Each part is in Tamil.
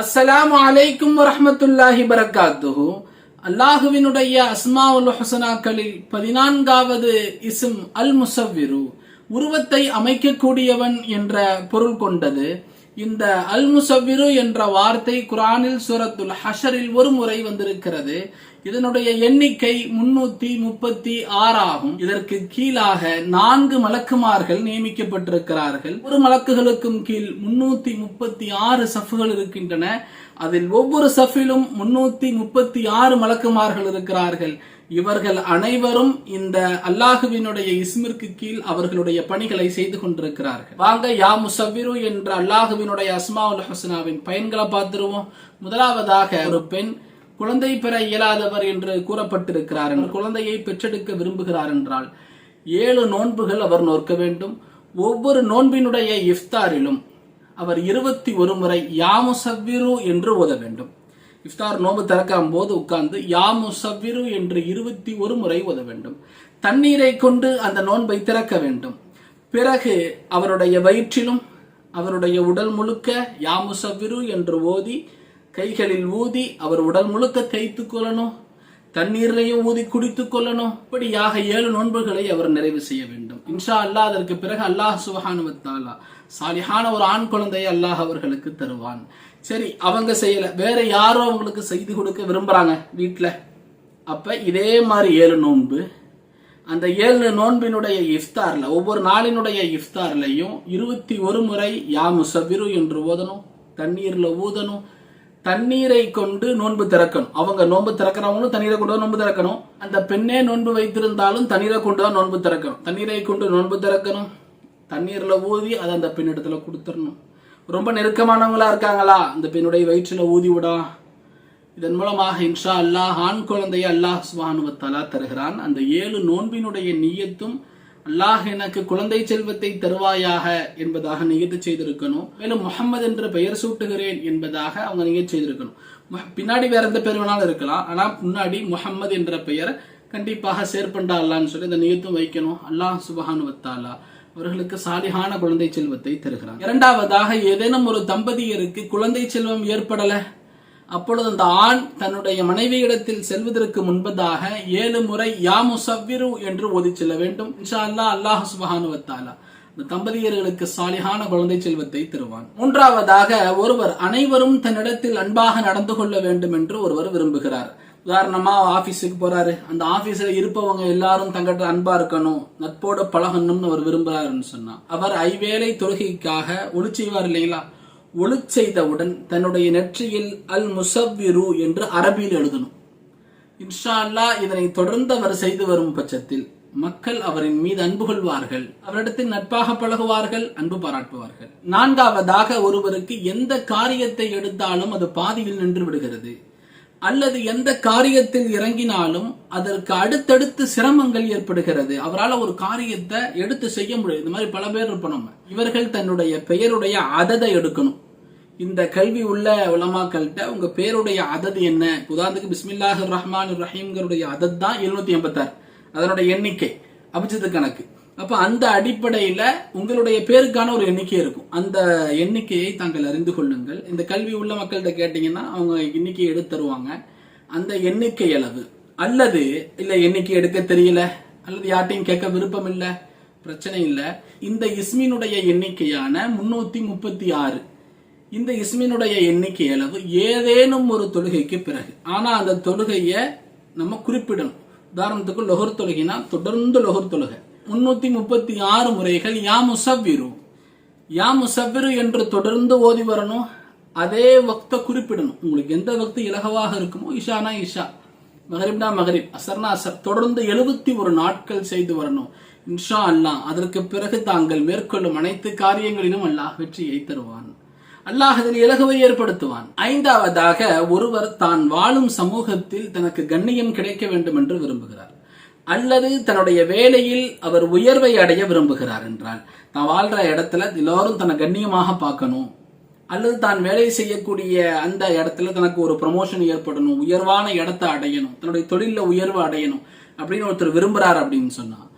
அஸ்ஸலாம் அலைக்கும் வரமத்துல்லாஹி பரக்காத்துஹு அல்லாஹுவினுடைய அஸ்மாவுல் ஹசனாக்களில் பதினான்காவது இசும் அல் முசவ்விரு உருவத்தை அமைக்கக்கூடியவன் என்ற பொருள் கொண்டது. இந்த அல் முசவ்விரு என்ற வார்த்தை குரானில் சூரத்துல் ஹஷரில் ஒரு முறை வந்திருக்கிறது. இதனுடைய எண்ணிக்கை முன்னூத்தி முப்பத்தி ஆறாகும். இதற்கு கீழாக நான்கு மலக்குமார்கள் நியமிக்கப்பட்டிருக்கிறார்கள். ஒரு மலக்குகளுக்கும் கீழ் முன்னூத்தி முப்பத்தி ஆறு சஃப்புகள் இருக்கின்றன. அதில் ஒவ்வொரு சஃபிலும் முன்னூத்தி முப்பத்தி ஆறு மலக்குமார்கள் இருக்கிறார்கள். இவர்கள் அனைவரும் இந்த அல்லாஹுவினுடைய இஸ்மிற்கு கீழ் அவர்களுடைய பணிகளை செய்து கொண்டிருக்கிறார்கள். வாங்க யா முசவிரு என்ற அல்லாஹுவினுடைய அஸ்மாவுல் ஹசனாவின் பயன்களை பார்த்துருவோம். முதலாவதாக ஒரு பெண் குழந்தை பெற இயலாதவர் என்று கூறப்பட்டிருக்கிறார் என்று குழந்தையை பெற்றெடுக்க விரும்புகிறார் என்றால் ஏழு நோன்புகள் அவர் நோக்க வேண்டும். ஒவ்வொரு நோன்பினுடைய இஃப்தாரிலும் அவர் இருபத்தி ஒரு முறை யாமுசவ்விரு என்று ஓத வேண்டும். இஃப்தார் நோன்பு திறக்கும் போது உட்கார்ந்து யாமுசவ்விரு என்று இருபத்தி ஒரு முறை ஓத வேண்டும். தண்ணீரை கொண்டு அந்த நோன்பை திறக்க வேண்டும். பிறகு அவருடைய வயிற்றிலும் அவருடைய உடல் முழுக்க யாமுசவ்விரு என்று ஓதி கைகளில் ஊதி அவர் உடல் முழுக்க தைத்து கொள்ளணும் தண்ணீர்லையும் ஊதி குடித்துக் கொள்ளணும். இப்படியாக ஏழு நோன்புகளை அவர் நிறைவு செய்ய வேண்டும். இன்ஷா அல்லாஹ் அதற்கு பிறகு அல்லாஹ் சுபஹானுவத்தாலா சாலிஹான ஒரு ஆண் குழந்தையை அல்லாஹ் அவர்களுக்கு தருவான். சரி அவங்க செய்யல. வேற யாரோ அவங்களுக்கு செய்து கொடுக்க விரும்புறாங்க வீட்டில் அப்ப இதே மாதிரி ஏழு நோன்பு அந்த ஏழு நோன்பினுடைய இஃப்தாரில் ஒவ்வொரு நாளினுடைய இஃப்தார்லையும் இருபத்தி ஒரு முறை யா முசவிரு என்று ஓதணும் தண்ணீரில் ஊதணும் தண்ணீரை கொண்டு நோன்பு திறக்கணும். அவங்க நோன்பு திறக்கிறவங்களும் தண்ணீரை கொண்டு தான் நோன்பு திறக்கணும். அந்த பெண்ணே நோன்பு வைத்திருந்தாலும் தண்ணீரை கொண்டு தான் நோன்பு திறக்கணும். தண்ணீரை கொண்டு நோன்பு திறக்கணும். தண்ணீர்ல ஊதி அதை அந்த பெண்ணிடத்துல கொடுத்துடணும். ரொம்ப நெருக்கமானவங்களா இருக்காங்களா? அந்த பெண்ணுடைய வயிற்றுல ஊதி விடா. இதன் மூலமாக இன்ஷா அல்லாஹ் ஆண் குழந்தையை அல்லாஹ் சுபானுவத்தாலா தருகிறான். அந்த ஏழு நோன்பினுடைய நீயத்தும் அல்லாஹ் எனக்கு குழந்தை செல்வத்தை தருவாயாக என்பதாக நிகழ்த்து செய்திருக்கணும். மேலும் முகமது என்ற பெயர் சூட்டுகிறேன் என்பதாக அவங்க நிகழ்ச்சி செய்திருக்கணும். பின்னாடி வேற எந்த பேர் வேணாலும் இருக்கலாம். ஆனால் முன்னாடி முகம்மது என்ற பெயர் கண்டிப்பாக சேர்ப்பண்டா அல்லான்னு சொல்லி இந்த நிகழ்த்தும் வைக்கணும். அல்லாஹ் சுபஹானுவத்தாலா அவர்களுக்கு சாலிகான குழந்தை செல்வத்தை தருகிறான். இரண்டாவதாக ஏதேனும் ஒரு தம்பதியருக்கு குழந்தை செல்வம் ஏற்படலை? அப்பொழுது அந்த ஆண் தன்னுடைய மனைவியிடத்தில் செல்வதற்கு முன்பதாக ஏழு முறை யா முசவ்விரு என்று ஓதி செல்ல வேண்டும். இன்ஷா அல்லாஹ் அல்லாஹ் சுபஹானுவத்தாலா இந்த தம்பதியர்களுக்கு சாலிகான குழந்தை செல்வத்தை தருவான். மூன்றாவதாக ஒருவர் அனைவரும் தன்னிடத்தில் அன்பாக நடந்து கொள்ள வேண்டும் என்று ஒருவர் விரும்புகிறார். உதாரணமா ஆபீஸுக்கு போறாரு. அந்த ஆபீஸ்ல இருப்பவங்க எல்லாரும் தங்கிட்ட அன்பா இருக்கணும் நட்போட பழகணும்னு அவர் விரும்புறாருன்னு சொன்னா அவர் ஐவேளை தொழுகைக்காக ஒளி இல்லைங்களா? ஒளி செய்தவுடன் தன்னுடைய நெற்றியில் அல் முசவ்விரு என்று அரபியில் எழுதணும். இன்ஷா அல்லாஹ் இதனை தொடர்ந்து அவர் செய்து வரும் பட்சத்தில் மக்கள் அவரின் மீது அன்பு கொள்வார்கள். அவரிடத்தில் நட்பாக பழகுவார்கள் அன்பு பாராட்டுவார்கள். நான்காவதாக ஒருவருக்கு எந்த காரியத்தை எடுத்தாலும் அது பாதியில் நின்று விடுகிறது. அல்லது எந்த காரியத்தில் இறங்கினாலும் அதற்கு அடுத்தடுத்து சிரமங்கள் ஏற்படுகிறது. அவரால் ஒரு காரியத்தை எடுத்து செய்ய முடியும் இந்த மாதிரி பல பேர் இருப்போம் நம்ம. இவர்கள் தன்னுடைய பெயருடைய அததை எடுக்கணும். இந்த கல்வி உள்ள உலமாக்கள்கிட்ட உங்க பேருடைய அதது என்ன? உதாரணத்துக்கு பிஸ்மில்லாஹ் ரஹ்மான் ரஹீம்களுடைய அதத் தான் எழுநூத்தி எண்பத்தாறு. அதனுடைய எண்ணிக்கை அபிஜித்து கணக்கு. அப்ப அந்த அடிப்படையில உங்களுடைய பேருக்கான ஒரு எண்ணிக்கை இருக்கும். அந்த எண்ணிக்கையை தாங்கள் அறிந்து கொள்ளுங்கள். இந்த கல்வி உள்ள மக்கள்கிட்ட கேட்டீங்கன்னா அவங்க எண்ணிக்கையை எடுத்து தருவாங்க. அந்த எண்ணிக்கை அளவு. அல்லது இல்ல எண்ணிக்கை எடுக்க தெரியல. அல்லது யார்ட்டையும் கேட்க விருப்பம் இல்லை பிரச்சனை இல்லை. இந்த இஸ்மினுடைய எண்ணிக்கையான முன்னூத்தி முப்பத்தி ஆறு. இந்த இஸ்மினுடைய எண்ணிக்கை அளவு ஏதேனும் ஒரு தொழுகைக்கு பிறகு. ஆனா அந்த தொழுகையை நம்ம குறிப்பிடணும். உதாரணத்துக்கு லொஹர் தொழுகைனா தொடர்ந்து லொஹர் தொழுகை. முன்னூத்தி முப்பத்தி ஆறு முறைகள் யா முசவ்விரு. யா முசவ்விரு என்று தொடர்ந்து ஓதி வரணும். அதே வக்த குறிப்பிடணும். உங்களுக்கு எந்த வக்து இலகவாக இருக்குமோ இஷானா இஷா. மகரிப்னா மகரிப் அசர்னா அசர் தொடர்ந்து எழுபத்தி ஒரு நாட்கள் செய்து வரணும். இன்ஷா அல்லாஹ் அதற்கு பிறகு தாங்கள் மேற்கொள்ளும் அனைத்து காரியங்களிலும் அல்லாஹ் வெற்றியை தருவான். அல்லாஹ் அதில் இலகுவை ஏற்படுத்துவான். ஐந்தாவதாக ஒருவர் தான் வாழும் சமூகத்தில் தனக்கு கண்ணியம் கிடைக்க வேண்டும் என்று விரும்புகிறார். அல்லது தன்னுடைய வேலையில் அவர் உயர்வை அடைய விரும்புகிறார் என்றால் தான் வாழ்ற இடத்துல எல்லோரும் தன்னை கண்ணியமாக பார்க்கணும். அல்லது தான் வேலை செய்யக்கூடிய அந்த இடத்துல தனக்கு ஒரு ப்ரமோஷன் ஏற்படணும் உயர்வான இடத்தை அடையணும் தன்னுடைய தொழிலில் உயர்வு அடையணும் அப்படின்னு ஒருத்தர் விரும்புகிறார் அப்படின்னு சொன்னால்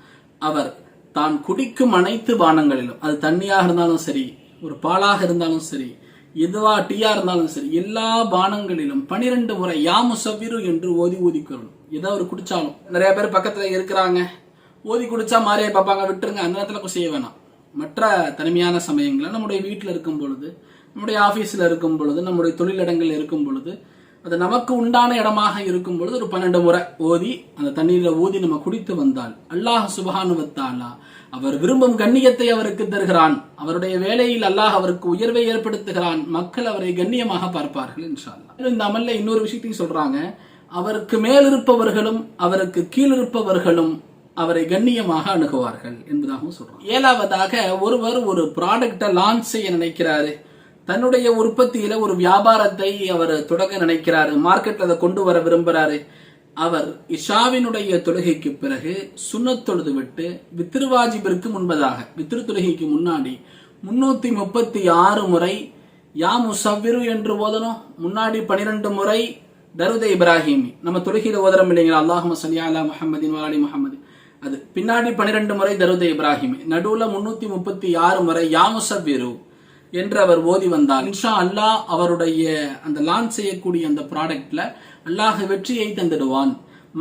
அவர் தான் குடிக்கும் அனைத்து பானங்களிலும் அது தண்ணியாக இருந்தாலும் சரி ஒரு பாலாக இருந்தாலும் சரி எதுவா டீயா இருந்தாலும் சரி எல்லா பானங்களிலும் பனிரெண்டு முறை யாமு சவிரு என்று ஓதி ஊதிக்கொள்ளணும் ஏதோ ஒரு குடிச்சாலும். நிறைய பேர் பக்கத்துல இருக்கிறாங்க. ஓதி குடிச்சா மாறியை பார்ப்பாங்க விட்டுருங்க அந்த நேரத்தில் செய்ய வேணாம். மற்ற தனிமையான சமயங்களில் நம்முடைய வீட்டில் இருக்கும் பொழுது நம்முடைய ஆஃபீஸில் இருக்கும் பொழுது நம்முடைய தொழிலிடங்கள் இருக்கும் பொழுது அது நமக்கு உண்டான இடமாக இருக்கும் பொழுது ஒரு பன்னெண்டு முறை ஓதி அந்த தண்ணீரில் ஊதி நம்ம குடித்து வந்தால் அல்லாஹ் சுபஹானுவத்தாலா அவர் விரும்பும் கண்ணியத்தை அவருக்கு தருகிறான். அவருடைய வேலையில் அல்லாஹ் அவருக்கு உயர்வை ஏற்படுத்துகிறான். மக்கள் அவரை கண்ணியமாக பார்ப்பார்கள் இன்ஷா அல்லாஹ் இந்த அமல்ல இன்னொரு விஷயத்தையும் சொல்றாங்க. அவருக்கு மேல் இருப்பவர்களும் அவருக்கு கீழிருப்பவர்களும் அவரை கண்ணியமாக அணுகுவார்கள் என்பதாகவும் சொல்றாங்க. ஏழாவதாக ஒருவர் ஒரு ப்ராடக்டை லான்ச் செய்ய நினைக்கிறாரு. தன்னுடைய உற்பத்தியில ஒரு வியாபாரத்தை அவர் தொடங்க நினைக்கிறாரு மார்க்கெட்ல அதை கொண்டு வர விரும்புறாரு. அவர் இஷாவினுடைய தொழுகைக்கு பிறகு சுன்னத் தொழுது விட்டு வித்திருவாஜிபிற்கு முன்பதாக வித்திரு தொழுகைக்கு முன்னாடி முன்னூத்தி முப்பத்தி ஆறு முறை யா முசவ்விரு என்று ஓதணும் முன்னாடி பனிரெண்டு முறை தருத இப்ராஹிமி. நம்ம தொழுகையில ஓதுறோம் இல்லைங்களா? அல்லாஹும சல்லி அலா முஹம்மதின் வாலி முஹம்மது. அது பின்னாடி பனிரெண்டு முறை தருத இப்ராஹிமி. நடுவுல முன்னூத்தி முப்பத்தி ஆறு முறை யா முசவ்விரு. என்று அவர் ஓதி வந்தார். இன்ஷா அல்லாஹ் அவருடைய அந்த லான்ச் செய்யக்கூடிய அந்த ப்ராடக்ட்ல அல்லாஹ் வெற்றியை தந்துடுவான்.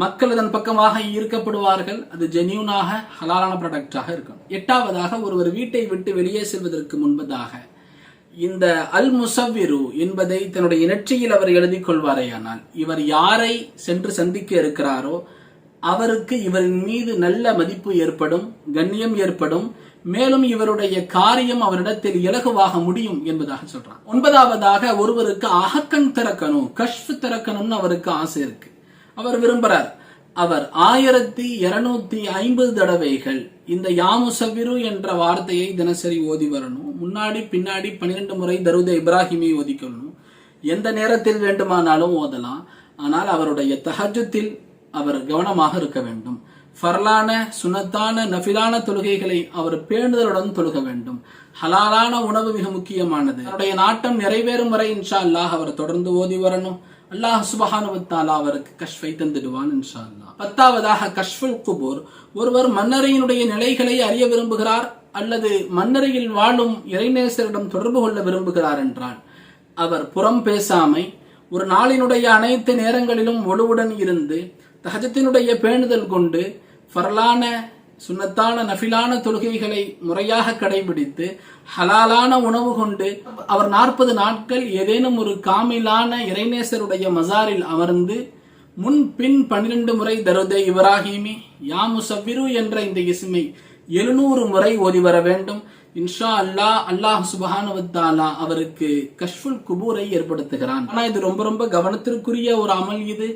மக்கள் அதன் பக்கமாக ஈர்க்கப்படுவார்கள். அது ஜென்யூனாக ஹலாலான ப்ராடக்டாக இருக்கும் எட்டாவதாக ஒருவர் வீட்டை விட்டு வெளியே செல்வதற்கு முன்பதாக. இந்த அல் முசவ்விரு என்பதை தன்னுடைய நெற்றியில் அவர் எழுதி கொள்வாரேயானால் இவர் யாரை சென்று சந்திக்க இருக்கிறாரோ அவருக்கு இவரின் மீது நல்ல மதிப்பு ஏற்படும் கண்ணியம் ஏற்படும் மேலும் இவருடைய காரியம் அவரிடத்தில் இலகுவாக முடியும் என்பதாக சொல்றான். ஒன்பதாவதாக ஒருவருக்கு அகக்கண் திறக்கணும் கஷ்ஃப் திறக்கணும்னு அவருக்கு ஆசை இருக்கு. அவர் விரும்புறார். அவர் ஆயிரத்தி இருநூத்தி ஐம்பது தடவைகள் இந்த யாமுசவிரு என்ற வார்த்தையை தினசரி ஓதி வரணும். முன்னாடி பின்னாடி பன்னிரண்டு முறை தருத இப்ராஹிமை ஓதிக்கொள்ளணும் எந்த நேரத்தில் வேண்டுமானாலும் ஓதலாம். ஆனால் அவருடைய தஹஜத்தில் அவர் கவனமாக இருக்க வேண்டும். ஃபர்லான சுனத்தான நஃபிலான தொழுகைகளை அவர் பேணுதலுடன் தொழுக வேண்டும். ஹலாலான உணவு மிக முக்கியமானது. அவருடைய நாட்டம் நிறைவேறும் வரை இன்ஷா அல்லாஹ் அவர் தொடர்ந்து ஓதி வரணும். அல்லாஹ் சுபஹானுவத்தாலா அவருக்கு கஷ்ஃபை தந்துடுவான் இன்ஷா அல்லாஹ் பத்தாவதாக கஷ்ஃபுல் குபூர். ஒருவர் மன்னரையினுடைய நிலைகளை அறிய விரும்புகிறார் அல்லது மன்னரையில் வாழும் இறைநேசரிடம் தொடர்பு கொள்ள விரும்புகிறார் என்றால் அவர் புறம் பேசாமை ஒரு நாளினுடைய அனைத்து நேரங்களிலும் ஒழுவுடன் இருந்து தஹஜத்தினுடைய பேணுதல் கொண்டு ஃபர்லான சுன்னத்தான நஃபிலான தொழுகைகளை முறையாக கடைபிடித்து ஹலாலான உணவு கொண்டு அவர் நாற்பது நாட்கள் ஏதேனும் ஒரு காமிலான இறைநேசருடைய மசாரில் அமர்ந்து முன் பின் பன்னிரண்டு முறை தருதே இப்ராஹிமி யா முசவிரு என்ற இந்த இசுமை எழுநூறு முறை ஓதி வர வேண்டும். இன்ஷா அல்லாஹ் அல்லாஹ் சுபஹானுவத்தாலா அவருக்கு கஷ்ஃபுல் குபூரை ஏற்படுத்துகிறான். ஆனால் இது ரொம்ப ரொம்ப கவனத்திற்குரிய ஒரு அமல் இது.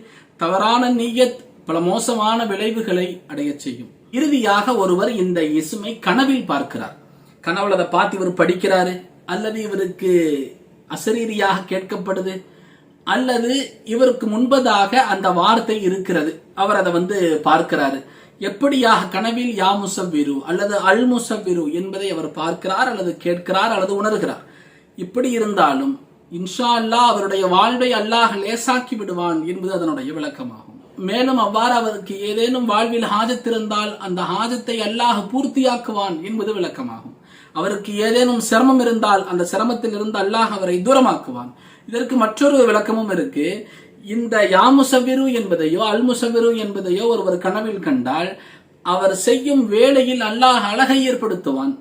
தவறான நீயத் பல மோசமான விளைவுகளை அடையச் செய்யும். இறுதியாக ஒருவர் இந்த இசுமை கனவில் பார்க்கிறார். கனவுல அதை பார்த்து இவர் படிக்கிறாரு அல்லது இவருக்கு அசரீரியாக கேட்கப்படுது அல்லது இவருக்கு முன்பதாக அந்த வார்த்தை இருக்கிறது அவர் அதை வந்து பார்க்கிறாரு. எப்படியாக கனவில் யா முசவ்விரு அல்லது அல் முசவ்விரு என்பதை அவர் பார்க்கிறார் அல்லது கேட்கிறார் அல்லது உணர்கிறார். இப்படி இருந்தாலும் இன்ஷா அல்லாஹ் அவருடைய வாழ்வை அல்லாஹ் லேசாக்கி விடுவான் என்பது அதனுடைய விளக்கமாகும். மேலும் அவ்வாறு அவருக்கு ஏதேனும் வாழ்வில் ஹாஜத் இருந்தால் அந்த ஹாஜத்தை அல்லாஹ் பூர்த்தியாக்குவான் என்பது விளக்கமாகும். அவருக்கு ஏதேனும் சிரமம் இருந்தால் அந்த சிரமத்தில் இருந்து அல்லாஹ் அவரை தூரமாக்குவான். இதற்கு மற்றொரு விளக்கமும் இருக்கு. இந்த யாமுசவிரு என்பதையோ அல்முசவிரு என்பதையோ ஒருவர் கனவில் கண்டால் அவர் செய்யும் வேலையில் அல்லாஹ் அழகை ஏற்படுத்துவான்.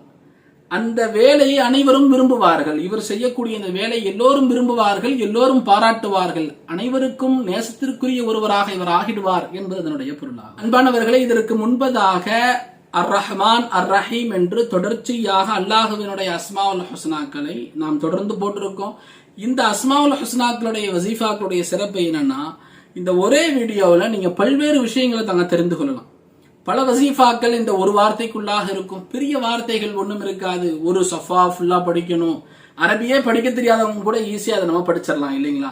அந்த வேலையை அனைவரும் விரும்புவார்கள். இவர் செய்யக்கூடிய இந்த வேலை எல்லோரும் விரும்புவார்கள் எல்லோரும் பாராட்டுவார்கள். அனைவருக்கும் நேசத்திற்குரிய ஒருவராக இவர் ஆகிடுவார் என்பது அதனுடைய பொருளாகும். அன்பானவர்களை இதற்கு முன்பதாக அர் ரஹ்மான் அர் ரஹீம் என்று தொடர்ச்சியாக அல்லாஹுவினுடைய அஸ்மாவுல் ஹுஸ்னாக்களை நாம் தொடர்ந்து போட்டிருக்கோம். இந்த அஸ்மாவுல் ஹுஸ்னாக்களுடைய வசீஃபாக்களுடைய சிறப்பு என்னன்னா இந்த ஒரே வீடியோவில் நீங்கள் பல்வேறு விஷயங்களை தாங்க தெரிந்து கொள்ளலாம். பல வசீஃபாக்கள் இந்த ஒரு வார்த்தைக்குள்ளாக இருக்கும். பெரிய வார்த்தைகள் ஒன்றும் இருக்காது. ஒரு சஃபா ஃபுல்லாக படிக்கணும். அரபியே படிக்க தெரியாதவங்க கூட ஈஸியாக அதை நம்ம படிச்சிடலாம் இல்லைங்களா?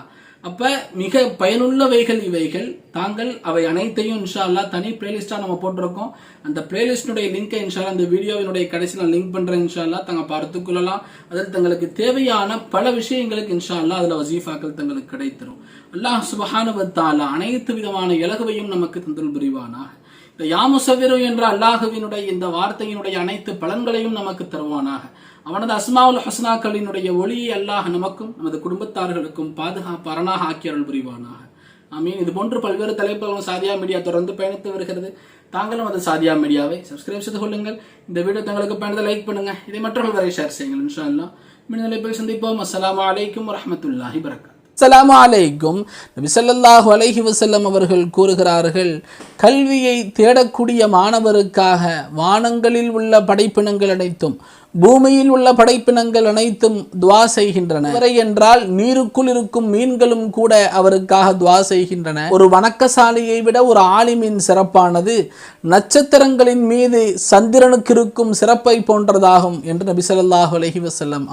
அப்போ மிக பயனுள்ளவைகள் இவைகள். தாங்கள் அவை அனைத்தையும் இன்ஷால்லா தனி பிளேலிஸ்டாக நம்ம போட்டிருக்கோம். அந்த பிளேலிஸ்டினுடைய லிங்கை இன்ஷா அந்த வீடியோவினுடைய கடைசி நான் லிங்க் பண்ணுறேன் இன்ஷால்லா தாங்க பார்த்து கொள்ளலாம். அதில் தங்களுக்கு தேவையான பல விஷயங்களுக்கு இன்ஷா அதில் வசீஃபாக்கள் தங்களுக்கு கிடைத்திரும். அல்லாஹ் சுபஹானுவத்தாலா அனைத்து விதமான இலகுவையும் நமக்கு தந்தல் புரிவானா இந்த யாமுசவிரு என்ற அல்லாஹுவினுடைய இந்த வார்த்தையினுடைய அனைத்து பலன்களையும் நமக்கு தருவானாக. அவனது அஸ்மாவுல் ஹஸ்னாக்களினுடைய ஒளியை அல்லாஹ் நமக்கும் நமது குடும்பத்தார்களுக்கும் பாதுகாப்பாரனாக ஆக்கி புரிவானாக. ஆமீன். இது போன்று பல்வேறு தலைப்புகளும் சாதியா மீடியா தொடர்ந்து பயணித்து வருகிறது. தாங்களும் அது சாதியா மீடியாவை சப்ஸ்கிரைப் செய்து கொள்ளுங்கள். இந்த வீடியோ தங்களுக்கு பயணத்தை லைக் பண்ணுங்க. இதை மற்றவர்கள் வரை ஷேர் செய்யுங்கள். இன்ஷா அல்லா மீண்டும் தலைப்பில் சந்திப்போம். அஸ்லாம் வலைக்கம் வரமத்துல்லாஹி வரகாத் அஸ்ஸலாமு அலைக்கும். நபிசல்லாஹு அலஹி வசல்லம் அவர்கள் கூறுகிறார்கள் கல்வியை தேடக்கூடிய மாணவருக்காக வானங்களில் உள்ள படைப்பினங்கள் அனைத்தும் பூமியில் உள்ள படைப்பினங்கள் அனைத்தும் துவா செய்கின்றன. வரை என்றால் நீருக்குள் இருக்கும் மீன்களும் கூட அவருக்காக துவா செய்கின்றன. ஒரு வணக்கசாலியை விட ஒரு ஆலிமின் சிறப்பானது நட்சத்திரங்களின் மீது சந்திரனுக்கு இருக்கும் சிறப்பை போன்றதாகும் என்று நபி ஸல்லல்லாஹு அலைஹி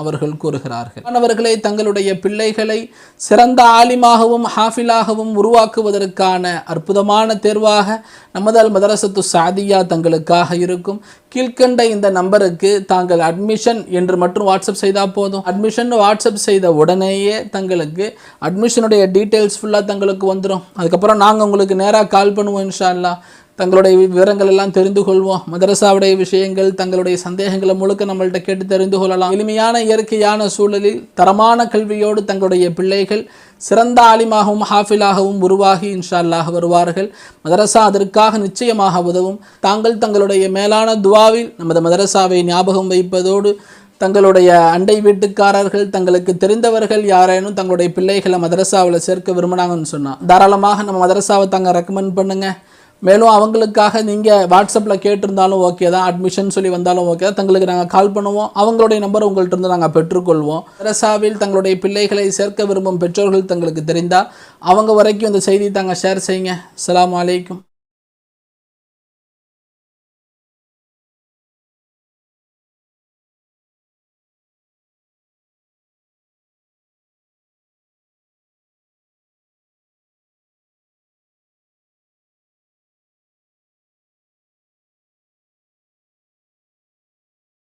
அவர்கள் கூறுகிறார்கள். மாணவர்களே தங்களுடைய பிள்ளைகளை சிறந்த ஆலிமாகவும் ஹாஃபிலாகவும் உருவாக்குவதற்கான அற்புதமான தேர்வாக நமதால் மதரசத்து சாதியா தங்களுக்காக இருக்கும். கீழ்கண்ட இந்த நம்பருக்கு தாங்கள் அட்மிஷன் என்று மட்டும் வாட்ஸ்அப் செய்தால் போதும். அட்மிஷன் வாட்ஸ்அப் செய்த உடனேயே தங்களுக்கு அட்மிஷனுடைய டீட்டெயில்ஸ் ஃபுல்லாக தங்களுக்கு வந்துடும் அதுக்கப்புறம் நாங்கள் உங்களுக்கு நேராக கால் பண்ணுவோம் இன்ஷா அல்லாஹ். தங்களுடைய விவரங்கள் எல்லாம் தெரிந்து கொள்வோம். மதரசாவுடைய விஷயங்கள் தங்களுடைய சந்தேகங்களை முழுக்க நம்மள்ட்ட கேட்டு தெரிந்து கொள்ளலாம். எளிமையான இயற்கையான சூழலில் தரமான கல்வியோடு தங்களுடைய பிள்ளைகள் சிறந்த ஆலிமாகவும் ஹாஃபிலாகவும் உருவாகி இன்ஷால்லாக வருவார்கள். மதரசா அதற்காக நிச்சயமாக உதவும். தாங்கள் தங்களுடைய மேலான துவாவில் நமது மதரசாவை ஞாபகம் வைப்பதோடு தங்களுடைய அண்டை வீட்டுக்காரர்கள் தங்களுக்கு தெரிந்தவர்கள் யாரேனும் தங்களுடைய பிள்ளைகளை மதரசாவில் சேர்க்க விரும்பினாங்கன்னு சொன்னால் தாராளமாக நம்ம மதரசாவை தாங்க ரெக்கமெண்ட் பண்ணுங்கள் மேலும் அவங்களுக்காக நீங்கள் வாட்ஸ்அப்பில் கேட்டிருந்தாலும் ஓகே தான். அட்மிஷன் சொல்லி வந்தாலும் ஓகே தான். தங்களுக்கு நாங்கள் கால் பண்ணுவோம். அவங்களுடைய நம்பர் உங்கள்கிட்ட இருந்து நாங்கள் பெற்றுக்கொள்வோம். தெரசாவில் தங்களுடைய பிள்ளைகளை சேர்க்க விரும்பும் பெற்றோர்கள் தங்களுக்கு தெரிந்தால் அவங்க வரைக்கும் இந்த செய்தி தாங்க ஷேர் செய்யுங்க. அலாம் அலைக்கும்